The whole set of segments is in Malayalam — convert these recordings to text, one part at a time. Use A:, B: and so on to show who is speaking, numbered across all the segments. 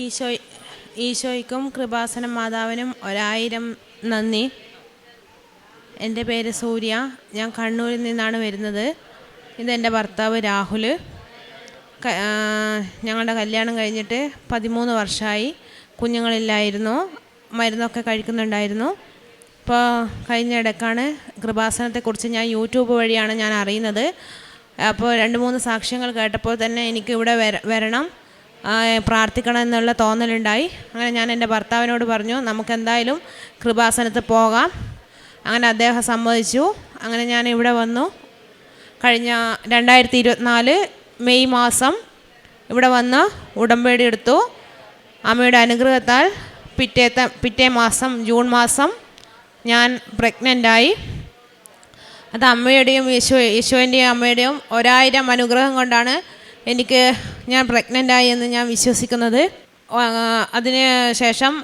A: ഈശോ ഈശോയ്ക്കും കൃപാസന മാതാവിനും ഒരായിരം നന്ദി. എന്റെ പേര് സൂര്യ. ഞാൻ കണ്ണൂരിൽ നിന്നാണ് വരുന്നത്. ഇതെന്റെ ഭർത്താവ് രാഹുൽ. ഞങ്ങളുടെ കല്യാണം കഴിഞ്ഞിട്ട് പതിമൂന്ന് വർഷമായി കുഞ്ഞുങ്ങളില്ലായിരുന്നു. മരുന്നൊക്കെ കഴിക്കുന്നുണ്ടായിരുന്നു. ഇപ്പോൾ കഴിഞ്ഞ ഇടയ്ക്കാണ് കൃപാസനത്തെക്കുറിച്ച് ഞാൻ യൂട്യൂബ് വഴിയാണ് ഞാൻ അറിയുന്നത്. അപ്പോൾ രണ്ട് മൂന്ന് സാക്ഷ്യങ്ങൾ കേട്ടപ്പോൾ തന്നെ എനിക്ക് ഇവിടെ വര വരണം. പ്രാർത്ഥിക്കണം എന്നുള്ള തോന്നലുണ്ടായി. അങ്ങനെ ഞാൻ എന്റെ ഭർത്താവിനോട് പറഞ്ഞു നമുക്കെന്തായാലും കൃപാസനത്ത് പോകാം. അങ്ങനെ അദ്ദേഹം സമ്മതിച്ചു. അങ്ങനെ ഞാൻ ഇവിടെ വന്നു. കഴിഞ്ഞ രണ്ടായിരത്തി ഇരുപത്തിനാല് മെയ് മാസം ഇവിടെ വന്ന് ഉടമ്പേടി എടുത്തു. അമ്മയുടെ അനുഗ്രഹത്താൽ പിറ്റേത്തെ പിറ്റേ മാസം ജൂൺ മാസം ഞാൻ പ്രഗ്നന്റായി. അത് അമ്മയുടെയും യേശു യേശുവിന്റെയും അമ്മയുടെയും ഒരായിരം അനുഗ്രഹം കൊണ്ടാണ് എനിക്ക് ഞാൻ പ്രഗ്നന്റായി എന്ന് ഞാൻ വിശ്വസിക്കുന്നത്. അതിന് ശേഷം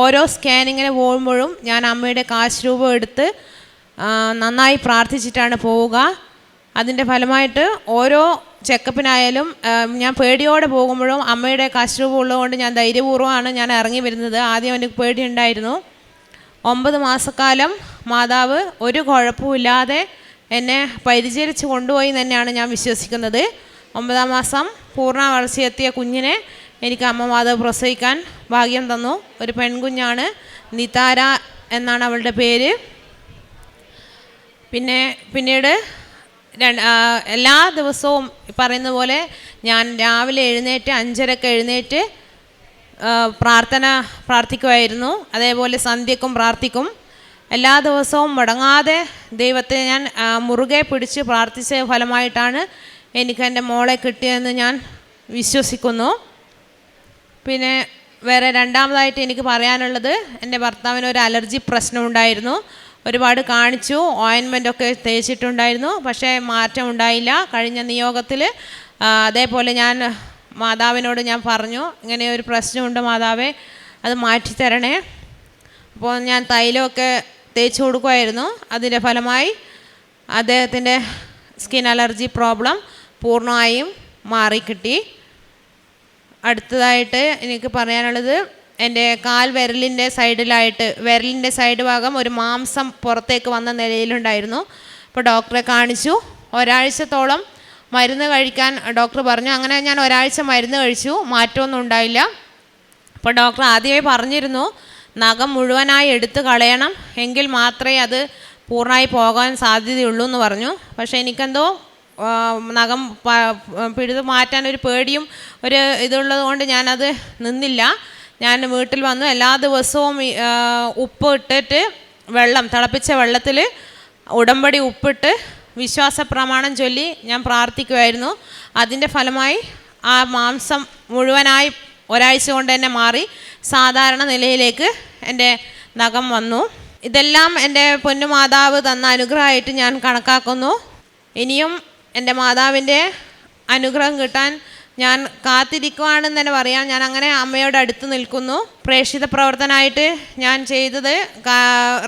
A: ഓരോ സ്കാനിങ്ങിന് പോകുമ്പോഴും ഞാൻ അമ്മയുടെ കാശ് രൂപം എടുത്ത് നന്നായി പ്രാർത്ഥിച്ചിട്ടാണ് പോവുക. അതിന്റെ ഫലമായിട്ട് ഓരോ ചെക്കപ്പിനായാലും ഞാൻ പേടിയോടെ പോകുമ്പോഴും അമ്മയുടെ കാശ് രൂപം ഉള്ളതുകൊണ്ട് ഞാൻ ധൈര്യപൂർവമാണ് ഞാൻ ഇറങ്ങി വരുന്നത്. ആദ്യം എനിക്ക് പേടിയുണ്ടായിരുന്നു. ഒമ്പത് മാസക്കാലം മാതാവ് ഒരു കുഴപ്പമില്ലാതെ എന്നെ പരിചരിച്ച് കൊണ്ടുപോയി തന്നെയാണ് ഞാൻ വിശ്വസിക്കുന്നത്. ഒമ്പതാം മാസം പൂർണ വളർച്ചയെത്തിയ കുഞ്ഞിനെ എനിക്ക് അമ്മ പ്രസവിക്കാൻ ഭാഗ്യം തന്നു. ഒരു പെൺകുഞ്ഞാണ് നിതാര എന്നാണ് അവളുടെ പേര്. പിന്നെ പിന്നീട് എല്ലാ ദിവസവും പറയുന്ന പോലെ ഞാൻ രാവിലെ എഴുന്നേറ്റ് അഞ്ചരക്ക് എഴുന്നേറ്റ് പ്രാർത്ഥന പ്രാർത്ഥിക്കുമായിരുന്നു അതേപോലെ സന്ധ്യക്കും പ്രാർത്ഥിക്കും. എല്ലാ ദിവസവും മുടങ്ങാതെ ദൈവത്തെ ഞാൻ മുറുകെ പിടിച്ച് പ്രാർത്ഥിച്ച ഫലമായിട്ടാണ് എനിക്ക് എന്റെ മോളെ കിട്ടിയെന്ന് ഞാൻ വിശ്വസിക്കുന്നു. പിന്നെ വേറെ രണ്ടാമതായിട്ട് എനിക്ക് പറയാനുള്ളത് എന്റെ ഭർത്താവിന് ഒരു അലർജി പ്രശ്നം ഉണ്ടായിരുന്നു ഒരുപാട് കാണിച്ചു ഓയിൻമെന്റ് ഒക്കെ തേച്ചിട്ടുണ്ടായിരുന്നു പക്ഷേ മാറ്റം ഉണ്ടായില്ല. കഴിഞ്ഞ നിയോഗത്തിൽ അതേപോലെ ഞാൻ മാതാവിനോട് ഞാൻ പറഞ്ഞു ഇങ്ങനെ ഒരു പ്രശ്നമുണ്ട് മാതാവേ അത് മാറ്റിത്തരണേ അപ്പോൾ ഞാൻ തൈലമൊക്കെ തേച്ച് കൊടുക്കുമായിരുന്നു അതിന്റെ ഫലമായി അദ്ദേഹത്തിന്റെ സ്കിൻ അലർജി പ്രോബ്ലം പൂർണമായും മാറിക്കിട്ടി. അടുത്തതായിട്ട് എനിക്ക് പറയാനുള്ളത് എന്റെ കാൽ വിരലിന്റെ സൈഡിലായിട്ട് വിരലിന്റെ സൈഡ് ഭാഗം ഒരു മാംസം പുറത്തേക്ക് വന്ന നിലയിലുണ്ടായിരുന്നു. അപ്പോൾ ഡോക്ടറെ കാണിച്ചു. ഒരാഴ്ചത്തോളം മരുന്ന് കഴിക്കാൻ ഡോക്ടർ പറഞ്ഞു. അങ്ങനെ ഞാൻ ഒരാഴ്ച മരുന്ന് കഴിച്ചു. മാറ്റമൊന്നും ഉണ്ടായില്ല. അപ്പോൾ ഡോക്ടർ ആദ്യമേ പറഞ്ഞിരുന്നു നഖം മുഴുവനായി എടുത്ത് കളയണം. എങ്കിൽ മാത്രമേ അത് പൂർണമായി പോകാൻ സാധ്യതയുള്ളൂ എന്ന് പറഞ്ഞു. പക്ഷേ എനിക്കെന്തോ നഖം പിഴുത് മാറ്റാൻ ഒരു പേടിയും ഒരു ഇതുള്ളത് കൊണ്ട് ഞാനത് നിന്നില്ല. ഞാൻ വീട്ടിൽ വന്നു എല്ലാ ദിവസവും ഉപ്പ് ഇട്ടിട്ട് വെള്ളം തിളപ്പിച്ച വെള്ളത്തിൽ ഉടമ്പടി ഉപ്പിട്ട് വിശ്വാസ പ്രമാണം ചൊല്ലി ഞാൻ പ്രാർത്ഥിക്കുമായിരുന്നു അതിന്റെ ഫലമായി ആ മാംസം മുഴുവനായി ഒരാഴ്ച കൊണ്ട് തന്നെ മാറി സാധാരണ നിലയിലേക്ക് എന്റെ നഖം വന്നു. ഇതെല്ലാം എന്റെ പൊന്നുമാതാവ് തന്ന അനുഗ്രഹമായിട്ട് ഞാൻ കണക്കാക്കുന്നു. ഇനിയും എന്റെ മാതാവിന്റെ അനുഗ്രഹം കിട്ടാൻ ഞാൻ കാത്തിരിക്കുവാണെന്ന് തന്നെ പറയാം. ഞാൻ അങ്ങനെ അമ്മയോട് അടുത്ത് നിൽക്കുന്നു. പ്രേക്ഷിത പ്രവർത്തനമായിട്ട് ഞാൻ ചെയ്തത്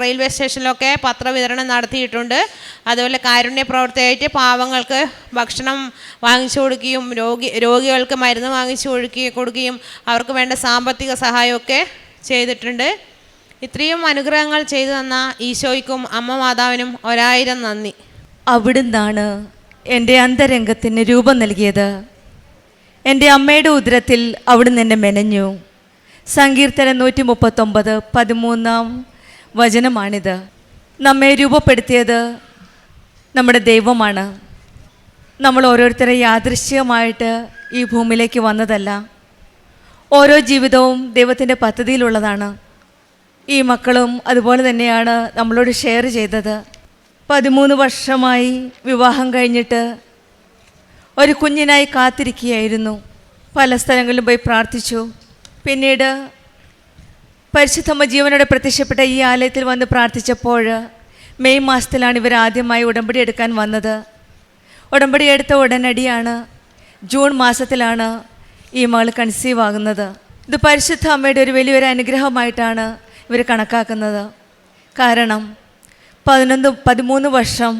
A: റെയിൽവേ സ്റ്റേഷനിലൊക്കെ പത്രവിതരണം നടത്തിയിട്ടുണ്ട്. അതുപോലെ കാരുണ്യ പ്രവർത്തിയായിട്ട് പാവങ്ങൾക്ക് ഭക്ഷണം വാങ്ങിച്ചു കൊടുക്കുകയും രോഗി രോഗികൾക്ക് മരുന്ന് വാങ്ങിച്ചു കൊടുക്കുകയും കൊടുക്കുകയും അവർക്ക് വേണ്ട സാമ്പത്തിക സഹായമൊക്കെ ചെയ്തിട്ടുണ്ട്. ഇത്രയും അനുഗ്രഹങ്ങൾ ചെയ്തു തന്ന ഈശോയ്ക്കും അമ്മ മാതാവിനും ഒരായിരം നന്ദി.
B: അവിടുന്നാണ് എന്റെ അന്തരംഗത്തിന് രൂപം നൽകിയത്. എന്റെ അമ്മയുടെ ഉദരത്തിൽ അവിടുന്ന് എന്നെ മെനഞ്ഞു. സങ്കീർത്തനം നൂറ്റി മുപ്പത്തൊമ്പത് പതിമൂന്നാം വചനമാണിത്. നമ്മെ രൂപപ്പെടുത്തിയത് നമ്മുടെ ദൈവമാണ്. നമ്മൾ ഓരോരുത്തരെ യാദൃശ്യമായിട്ട് ഈ ഭൂമിയിലേക്ക് വന്നതല്ല. ഓരോ ജീവിതവും ദൈവത്തിന്റെ പദ്ധതിയിലുള്ളതാണ്. ഈ മക്കളും അതുപോലെ തന്നെയാണ് നമ്മളോട് ഷെയർ ചെയ്തത്. പതിമൂന്ന് വർഷമായി വിവാഹം കഴിഞ്ഞിട്ട് ഒരു കുഞ്ഞിനായി കാത്തിരിക്കുകയായിരുന്നു. പല സ്ഥലങ്ങളിലും പോയി പ്രാർത്ഥിച്ചു. പിന്നീട് പരിശുദ്ധമ്മ ജീവനോടെ പ്രത്യക്ഷപ്പെട്ട ഈ ആലയത്തിൽ വന്ന് പ്രാർത്ഥിച്ചപ്പോൾ മെയ് മാസത്തിലാണ് ഇവർ ആദ്യമായി ഉടമ്പടി എടുക്കാൻ വന്നത്. ഉടമ്പടി എടുത്ത ഉടനടിയാണ് ജൂൺ മാസത്തിലാണ് ഈ മകൾ കൺസീവ് ആകുന്നത്. ഇത് പരിശുദ്ധ അമ്മയുടെ ഒരു വലിയൊരു അനുഗ്രഹമായിട്ടാണ് ഇവർ കണക്കാക്കുന്നത്. കാരണം പതിനൊന്ന് പതിമൂന്ന് വർഷം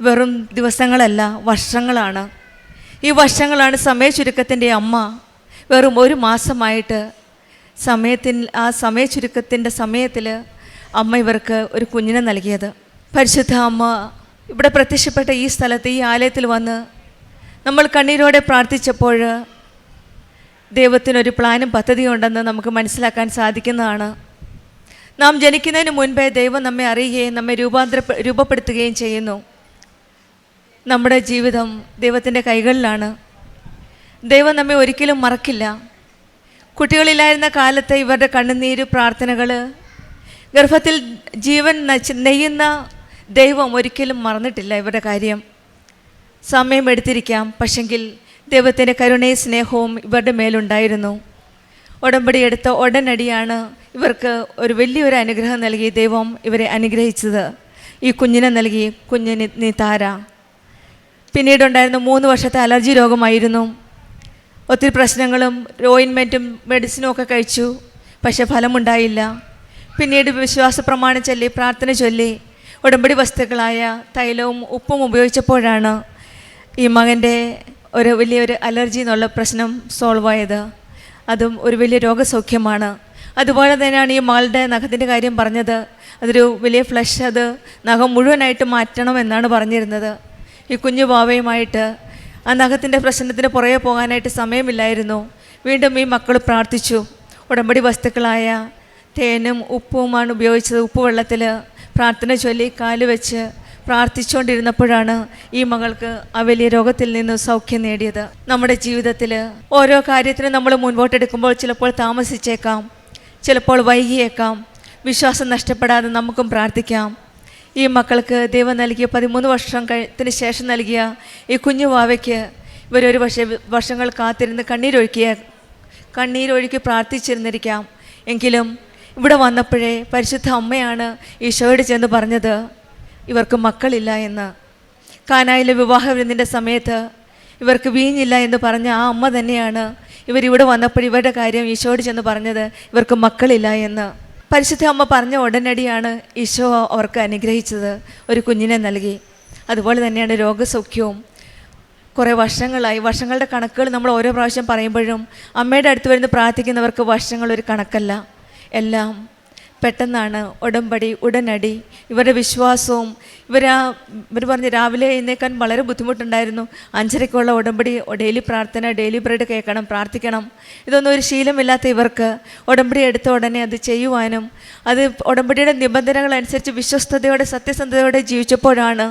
B: വെറും ദിവസങ്ങളല്ല വർഷങ്ങളാണ്. ഈ വർഷങ്ങളാണ് സമയ ചുരുക്കത്തിന്റെ അമ്മ വെറും ഒരു മാസമായിട്ട് സമയത്തിൽ ആ സമയ ചുരുക്കത്തിന്റെ സമയത്തിൽ അമ്മ ഇവർക്ക് ഒരു കുഞ്ഞിനെ നൽകിയത്. പരിശുദ്ധ അമ്മ ഇവിടെ പ്രത്യക്ഷപ്പെട്ട ഈ സ്ഥലത്ത് ഈ ആലയത്തിൽ വന്ന് നമ്മൾ കണ്ണീരോടെ പ്രാർത്ഥിച്ചപ്പോൾ ദൈവത്തിനൊരു പ്ലാനും പദ്ധതിയുണ്ടെന്ന് നമുക്ക് മനസ്സിലാക്കാൻ സാധിക്കുന്നതാണ്. നാം ജനിക്കുന്നതിന് മുൻപേ ദൈവം നമ്മെ അറിയുകയും നമ്മെ രൂപാന്തര രൂപപ്പെടുത്തുകയും ചെയ്യുന്നു. നമ്മുടെ ജീവിതം ദൈവത്തിന്റെ കൈകളിലാണ്. ദൈവം നമ്മെ ഒരിക്കലും മറക്കില്ല. കുട്ടികളില്ലായിരുന്ന കാലത്ത് ഇവരുടെ കണ്ണുനീര് പ്രാർത്ഥനകൾ ഗർഭത്തിൽ ജീവൻ നെയ്യുന്ന ദൈവം ഒരിക്കലും മറന്നിട്ടില്ല ഇവരുടെ കാര്യം. സമയം എടുത്തിരിക്കാം. പക്ഷെങ്കിൽ ദൈവത്തിന്റെ കരുണയും സ്നേഹവും ഇവരുടെ മേലുണ്ടായിരുന്നു. ഉടമ്പടി എടുത്ത ഉടനടിയാണ് ഇവർക്ക് ഒരു വലിയൊരു അനുഗ്രഹം നൽകി ദൈവം ഇവരെ അനുഗ്രഹിച്ചത്. ഈ കുഞ്ഞിനെ നൽകി. കുഞ്ഞിന് നീ താര. പിന്നീടുണ്ടായിരുന്ന മൂന്ന് വർഷത്തെ അലർജി രോഗമായിരുന്നു. ഒത്തിരി പ്രശ്നങ്ങളും ഓയിൻമെന്റും മെഡിസിനും ഒക്കെ കഴിച്ചു. പക്ഷേ ഫലമുണ്ടായില്ല. പിന്നീട് വിശ്വാസ പ്രമാണം ചൊല്ലി പ്രാർത്ഥന ചൊല്ലി ഉടമ്പടി വസ്തുക്കളായ തൈലവും ഉപ്പും ഉപയോഗിച്ചപ്പോഴാണ് ഈ മകന്റെ ഒരു വലിയൊരു അലർജി എന്നുള്ള പ്രശ്നം സോൾവ് ആയത്. അതും ഒരു വലിയ രോഗസൗഖ്യമാണ്. അതുപോലെ തന്നെയാണ് ഈ മകളുടെ നഖത്തിന്റെ കാര്യം പറഞ്ഞത്. അതൊരു വലിയ ഫ്ലഷ് അത്. നഖം മുഴുവനായിട്ട് മാറ്റണം എന്നാണ് പറഞ്ഞിരുന്നത്. ഈ കുഞ്ഞു ബാവയുമായിട്ട്. ആ നഖത്തിന്റെ പ്രശ്നത്തിന് പുറകെ പോകാനായിട്ട് സമയമില്ലായിരുന്നു. വീണ്ടും ഈ മക്കൾ പ്രാർത്ഥിച്ചു. ഉടമ്പടി വസ്തുക്കളായ തേനും ഉപ്പുമാണ് ഉപയോഗിച്ചത് ഉപ്പ് വെള്ളത്തിൽ പ്രാർത്ഥന ചൊല്ലി കാൽ വെച്ച് പ്രാർത്ഥിച്ചുകൊണ്ടിരുന്നപ്പോഴാണ് ഈ മകൾക്ക് ആ വലിയ രോഗത്തിൽ നിന്ന് സൗഖ്യം നേടിയത്. നമ്മുടെ ജീവിതത്തിൽ ഓരോ കാര്യത്തിനും നമ്മൾ മുൻപോട്ടെടുക്കുമ്പോൾ ചിലപ്പോൾ താമസിച്ചേക്കാം. ചിലപ്പോൾ വൈകിയേക്കാം. വിശ്വാസം നഷ്ടപ്പെടാതെ നമുക്കും പ്രാർത്ഥിക്കാം. ഈ മക്കൾക്ക് ദൈവം നൽകിയ പതിമൂന്ന് വർഷം കഴിത്തിന് ശേഷം നൽകിയ ഈ കുഞ്ഞു വാവയ്ക്ക് ഇവരൊരു വർഷ വർഷങ്ങൾ കാത്തിരുന്ന് കണ്ണീരൊഴുക്കിയ കണ്ണീരൊഴുക്കി പ്രാർത്ഥിച്ചിരുന്നിരിക്കാം. എങ്കിലും ഇവിടെ വന്നപ്പോഴേ പരിശുദ്ധ അമ്മയാണ് ഈശോയോട് ചെന്ന് പറഞ്ഞത് ഇവർക്ക് മക്കളില്ല എന്ന്. കാനായിലെ വിവാഹ വിരുന്നിന്റെ സമയത്ത് ഇവർക്ക് വീഞ്ഞില്ല എന്ന് പറഞ്ഞ ആ അമ്മ തന്നെയാണ് ഇവരിവിടെ വന്നപ്പോൾ ഇവരുടെ കാര്യം ഈശോട് ചെന്ന് പറഞ്ഞത് ഇവർക്ക് മക്കളില്ല എന്ന്. പരിശുദ്ധ അമ്മ പറഞ്ഞ ഉടനടിയാണ് ഈശോ അവർക്ക് അനുഗ്രഹിച്ചത് ഒരു കുഞ്ഞിനെ നൽകി. അതുപോലെ തന്നെയാണ് രോഗസൗഖ്യവും. കുറേ വർഷങ്ങളായി വർഷങ്ങളുടെ കണക്കുകൾ നമ്മൾ ഓരോ പ്രാവശ്യം പറയുമ്പോഴും അമ്മയുടെ അടുത്ത് വരുന്ന പ്രാർത്ഥിക്കുന്നവർക്ക് വർഷങ്ങൾ ഒരു കണക്കല്ല. എല്ലാം പെട്ടെന്നാണ് ഉടമ്പടി ഉടനടി. ഇവരുടെ വിശ്വാസവും ഇവർ ആ ഇവർ പറഞ്ഞ് രാവിലെ എഴുന്നേക്കാൻ വളരെ ബുദ്ധിമുട്ടുണ്ടായിരുന്നു. അഞ്ചരയ്ക്കുള്ള ഉടമ്പടി ഡെയിലി പ്രാർത്ഥന ഡെയിലി ബ്രെഡ് കേൾക്കണം പ്രാർത്ഥിക്കണം. ഇതൊന്നും ഒരു ശീലമില്ലാത്ത ഇവർക്ക്. ഉടമ്പടി എടുത്ത ഉടനെ അത് ചെയ്യുവാനും അത് ഉടമ്പടിയുടെ നിബന്ധനകൾ അനുസരിച്ച് വിശ്വസ്തയോടെ സത്യസന്ധതയോടെ ജീവിച്ചപ്പോഴാണ്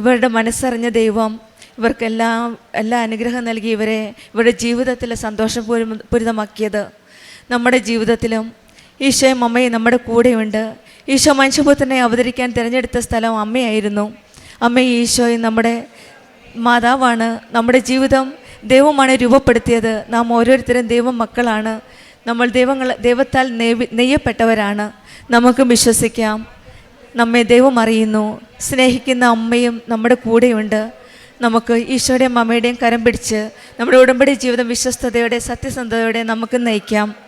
B: ഇവരുടെ മനസ്സറിഞ്ഞ ദൈവം ഇവർക്കെല്ലാം എല്ലാ അനുഗ്രഹം നൽകി ഇവരെ ഇവരുടെ ജീവിതത്തിലെ സന്തോഷം പൂരിതമാക്കിയത്. നമ്മുടെ ജീവിതത്തിലും ഈശോയും അമ്മയും നമ്മുടെ കൂടെയുണ്ട്. ഈശോ മനുഷ്യപുത്രനെ അവതരിക്കാൻ തിരഞ്ഞെടുത്ത സ്ഥലം അമ്മയായിരുന്നു. അമ്മ ഈശോയും നമ്മുടെ മാതാവാണ്. നമ്മുടെ ജീവിതം ദൈവമാണ് രൂപപ്പെടുത്തിയത്. നാം ഓരോരുത്തരും ദൈവം മക്കളാണ്. നമ്മൾ ദൈവങ്ങൾ ദൈവത്താൽ നെയ്വ് നെയ്യപ്പെട്ടവരാണ്. നമുക്കും വിശ്വസിക്കാം. നമ്മെ ദൈവം അറിയുന്നു. സ്നേഹിക്കുന്ന അമ്മയും നമ്മുടെ കൂടെയുണ്ട്. നമുക്ക് ഈശോയുടെയും അമ്മയുടെയും കരം പിടിച്ച് നമ്മുടെ ഉടമ്പടി ജീവിതം വിശ്വസ്തയോടെ സത്യസന്ധതയോടെ നമുക്ക് നയിക്കാം.